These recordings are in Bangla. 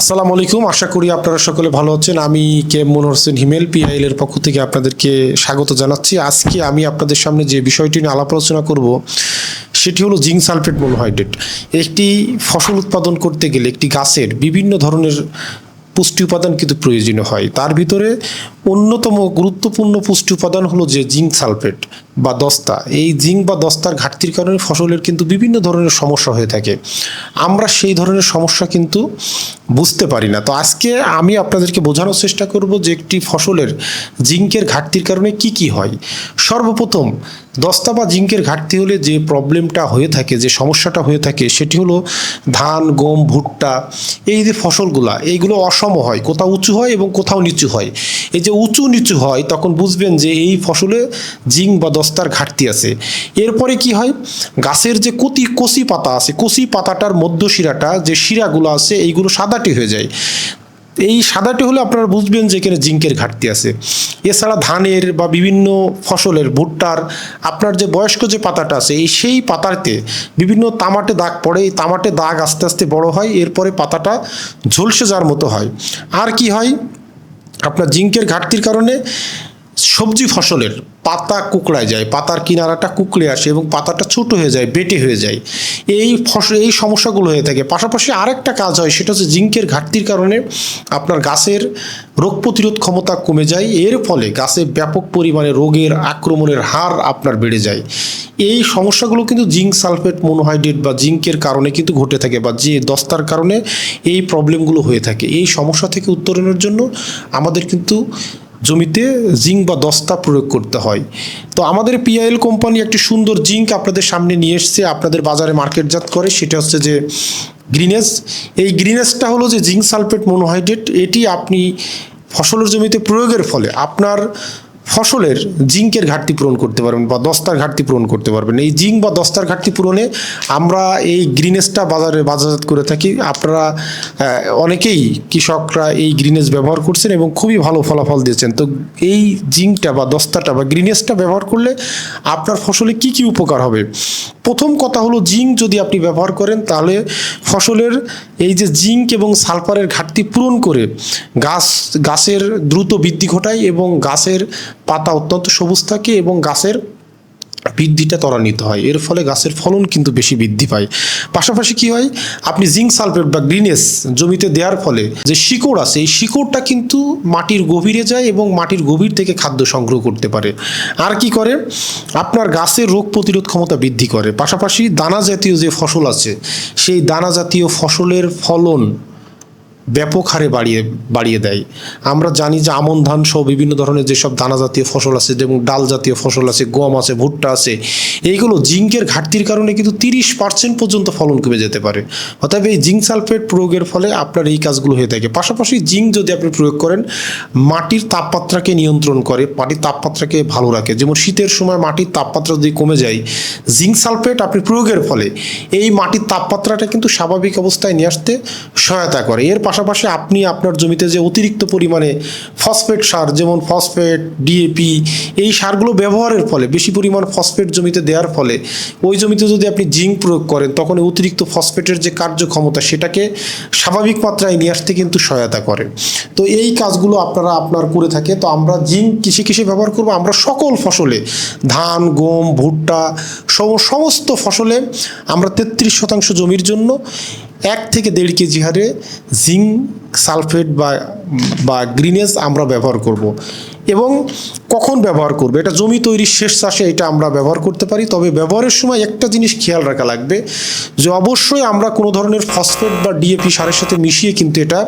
আসসালামু আলাইকুম। আশা করি আপনারা সকলে ভালো আছেন। আমি K M Manohar Hossain Himel PIL এর পক্ষ থেকে আপনাদেরকে স্বাগত জানাচ্ছি। আজকে আমি আপনাদের সামনে যে বিষয়টি নিয়ে আলাপ আলোচনা করব, সেটি হলো জিঙ্ক সালফেট মনোহাইড্রেট একটি ফসল উৎপাদন করতে গেলে একটি গাছের বিভিন্ন ধরনের পুষ্টি উপাদান কিন্তু প্রয়োজনীয় হয়। তার ভিতরে অন্যতম গুরুত্বপূর্ণ পুষ্টি উপাদান হলো যে জিঙ্ক সালফেট। বা দস্তা। এই জিঙ্ক বা দস্তার ঘাটতির কারণে ফসলের কিন্তু বিভিন্ন ধরনের সমস্যা হয়ে থাকে। আমরা সেই ধরনের সমস্যা কিন্তু বুঝতে পারি না। তো আজকে আমি আপনাদেরকে বোঝানোর চেষ্টা করব যে একটি ফসলের জিঙ্কের ঘাটতির কারণে কি কি হয়। সর্বপ্রথম, দস্তা বা জিঙ্কের ঘাটতি হলে যে প্রবলেমটা হয়ে থাকে, যে সমস্যাটা হয়ে থাকে, সেটি হলো ধান, গম, ভুট্টা, এই যে ফসলগুলা, এইগুলো অসম হয়, কোথাও উঁচু হয় এবং কোথাও নিচু হয়। এই যে উঁচু নিচু হয়, তখন বুঝবেন যে এই ফসলে জিঙ্ক বা দস্তার ঘাটতি আছে। এরপরে কি হয়? গাছের যে কতি কচি পাতা আছে কচি পাতাটার মধ্য শিরাটা যে শিরাগুলো আছে, এইগুলো সাদাটি হয়ে যায়। এই সাদাটি হলে আপনারা বুঝবেন যে এখানে জিঙ্কের ঘাটতি আছে। এছাড়া ধানের বা বিভিন্ন ফসলের ভুট্টার, আপনার যে বয়স্ক যে পাতাটা আছে, এই সেই পাতাতে বিভিন্ন তামাটে দাগ পড়ে, এই তামাটে দাগ আস্তে আস্তে বড় হয়, এরপরে পাতাটা ঝলসে যাওয়ার মতো হয়। আর কি হয়? আপনার জিঙ্কের ঘাটতির কারণে সবজি ফসলের পাতা কুকড়ায় যায়, পাতার কিনারাটা কুকড়ে আসে এবং পাতাটা ছোট হয়ে যায়, বেটে হয়ে যায়। এই ফসল এই সমস্যাগুলো হয়ে থাকে। পাশাপাশি আরেকটা কাজ হয়, সেটা হচ্ছে জিঙ্কের ঘাটতির কারণে আপনার গাছের রোগ প্রতিরোধ ক্ষমতা কমে যায়। এর ফলে গাছে ব্যাপক পরিমাণে রোগের আক্রমণের হার আপনার বেড়ে যায়। এই সমস্যাগুলো কিন্তু জিঙ্ক সালফেট, মনোহাইড্রেট বা জিঙ্কের কারণে কিন্তু ঘটে থাকে বা যে দস্তার কারণে এই প্রবলেমগুলো হয়ে থাকে। এই সমস্যা থেকে উত্তরণের জন্য আমাদের কিন্তু জমিতে জিঙ্ক বা দস্তা প্রয়োগ করতে হয়। তো আমাদের পিআইএল কোম্পানি একটি সুন্দর জিঙ্ক আপনাদের সামনে নিয়ে এসছে, আপনাদের বাজারে মার্কেটজাত করে। সেটা হচ্ছে যে গ্রিনেস এই গ্রিনেসটা হলো যে জিঙ্ক সালফেট মোনোহাইড্রেট। এটি আপনি ফসলের জমিতে প্রয়োগের ফলে আপনার ফসলের জিঙ্কের ঘাটতি পূরণ করতে পারবেন বা দস্তার ঘাটতি পূরণ করতে পারবেন। এই জিঙ্ক বা দস্তার ঘাটতি পূরণে আমরা এই গ্রিনেসটা বাজারে বাজারজাত করে থাকি। আপনারা অনেকেই কৃষকরা এই গ্রিনেস ব্যবহার করছেন এবং খুবই ভালো ফলাফল দিয়েছেন। তো এই জিঙ্কটা বা দস্তাটা বা গ্রিনেসটা ব্যবহার করলে আপনার ফসলে কি কি উপকার হবে? প্রথম কথা হলো জিঙ্ক যদি আপনি ব্যবহার করেন, তাহলে ফসলের এই যে জিঙ্ক এবং সালফারের ঘাটতি পূরণ করে গাছ, গাছের দ্রুত বৃদ্ধি ঘটায় এবং গাছের পাতা অত্যন্ত সবুজ থাকে এবং গাছের বৃদ্ধিটা ত্বরান্বিত হয়। এর ফলে গাছের ফলন কিন্তু বেশি বৃদ্ধি পায়। পাশাপাশি কি হয়? আপনি জিঙ্ক সালফেট বা গ্রিনেস জমিতে দেওয়ার ফলে যে শিকড় আছে, এই শিকড়টা কিন্তু মাটির গভীরে যায় এবং মাটির গভীর থেকে খাদ্য সংগ্রহ করতে পারে। আর কি করে? আপনার গাছের রোগ প্রতিরোধ ক্ষমতা বৃদ্ধি করে। পাশাপাশি দানা জাতীয় যে ফসল আছে, সেই দানা জাতীয় ফসলের ফলন ব্যাপক হারে বাড়িয়ে বাড়িয়ে দেয়। আমরা জানি যে আমন ধান সহ বিভিন্ন ধরনের যেসব দানা জাতীয় ফসল আছে, যেমন ডাল জাতীয় ফসল আছে, গম আছে, ভুট্টা আছে, এইগুলো জিঙ্কের ঘাটতির কারণে কিন্তু তিরিশ পার্সেন্ট পর্যন্ত ফলন কমে যেতে পারে। অতএব এই জিঙ্ক সালফেট প্রয়োগের ফলে আপনার এই কাজগুলো হয়ে থাকে। পাশাপাশি জিঙ্ক যদি আপনি প্রয়োগ করেন, মাটির তাপমাত্রাকে নিয়ন্ত্রণ করে, মাটির তাপমাত্রাকে ভালো রাখে। যেমন শীতের সময় মাটির তাপমাত্রা যদি কমে যায়, জিঙ্ক সালফেট আপনি প্রয়োগের ফলে এই মাটির তাপমাত্রাটা কিন্তু স্বাভাবিক অবস্থায় নিয়ে আসতে সহায়তা করে। এর পাশাপাশি আপনি আপনার জমিতে যে অতিরিক্ত পরিমাণে ফসফেট সার, যেমন ফসফেট ডিএপি এই সারগুলো ব্যবহারের ফলে, বেশি পরিমাণ ফসফেট জমিতে দেওয়ার ফলে, ওই জমিতে যদি আপনি জিঙ্ক প্রয়োগ করেন, তখন অতিরিক্ত ফসফেটের যে কার্যক্ষমতা, সেটাকে স্বাভাবিক মাত্রায় নিয়ে আসতে কিন্তু সহায়তা করে। তো এই কাজগুলো আপনারা আপনার করে থাকে। তো আমরা জিঙ্ক কিসে কিসে ব্যবহার করব। আমরা সকল ফসলে, ধান, গম, ভুট্টা সম- সমস্ত ফসলে আমরা তেত্রিশ শতাংশ জমির জন্য এক থেকে দেড় কেজি হারে জিঙ্ক সালফেট বা বা গ্রিনেস আমরা ব্যবহার করব। এবং কখন ব্যবহার করবে? এটা জমি তৈরির শেষ চাষে এটা আমরা ব্যবহার করতে পারি। তবে ব্যবহারের সময় একটা জিনিস খেয়াল রাখা লাগবে যে অবশ্যই আমরা কোনো ধরনের ফসফেট বা ডিএপি সারের সাথে মিশিয়ে কিন্তু এটা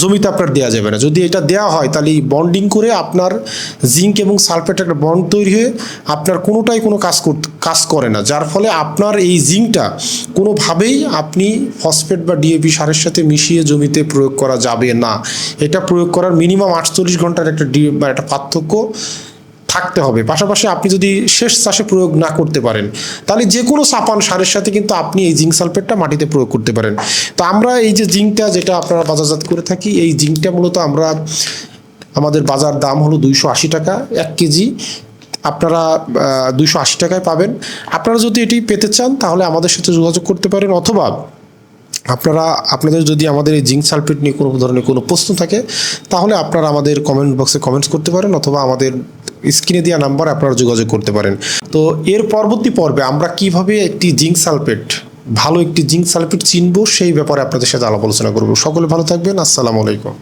জমিতে আপনার দেওয়া যাবে না। যদি এটা দেওয়া হয়, তাহলে এই বন্ডিং করে আপনার জিঙ্ক এবং সালফেট একটা বন্ড তৈরি হয়ে আপনার কোনোটাই কোনো কাজ কাজ করে না। যার ফলে আপনার এই জিঙ্কটা কোনোভাবেই আপনি ফসফেট বা ডিএপি সারের সাথে মিশিয়ে জমিতে প্রয়োগ করা যাবে না। এটা প্রয়োগ করার মিনিমাম আটচল্লিশ ঘণ্টার একটা ডি বা একটা পার্থক্য থাকতে হবে। পাশাপাশি আপনি যদি শেষ চাষে প্রয়োগ না করতে পারেন, তাহলে যে কোনো সাপান সারের সাথে কিন্তু আপনি এই জিঙ্ক সালফেটটা মাটিতে প্রয়োগ করতে পারেন। তো আমরা এই যে জিঙ্কটা যেটা আপনারা বাজারজাত করে থাকি, এই জিঙ্কটা মূলত আমরা, আমাদের বাজার দাম হলো দুইশো আশি টাকা, এক কেজি। আপনারা দুইশো আশি টাকায় পাবেন। আপনারা যদি এটি পেতে চান, তাহলে আমাদের সাথে যোগাযোগ করতে পারেন অথবা আপনারা, আপনাদের যদি আমাদের এই জিঙ্ক সালফেট নিয়ে কোনো ধরনের কোনো প্রশ্ন থাকে, তাহলে আপনারা আমাদের কমেন্ট বক্সে কমেন্টস করতে পারেন অথবা আমাদের স্ক্রিনে দেওয়া নাম্বার আপনারা যোগাযোগ করতে পারেন। তো এর পরবর্তী পর্বে আমরা কীভাবে একটি জিঙ্ক সালফেট, ভালো একটি জিঙ্ক সালফেট চিনব সেই ব্যাপারে আপনাদের সাথে আলাপ আলোচনা করব। সকলে ভালো থাকবেন, আসসালামু আলাইকুম।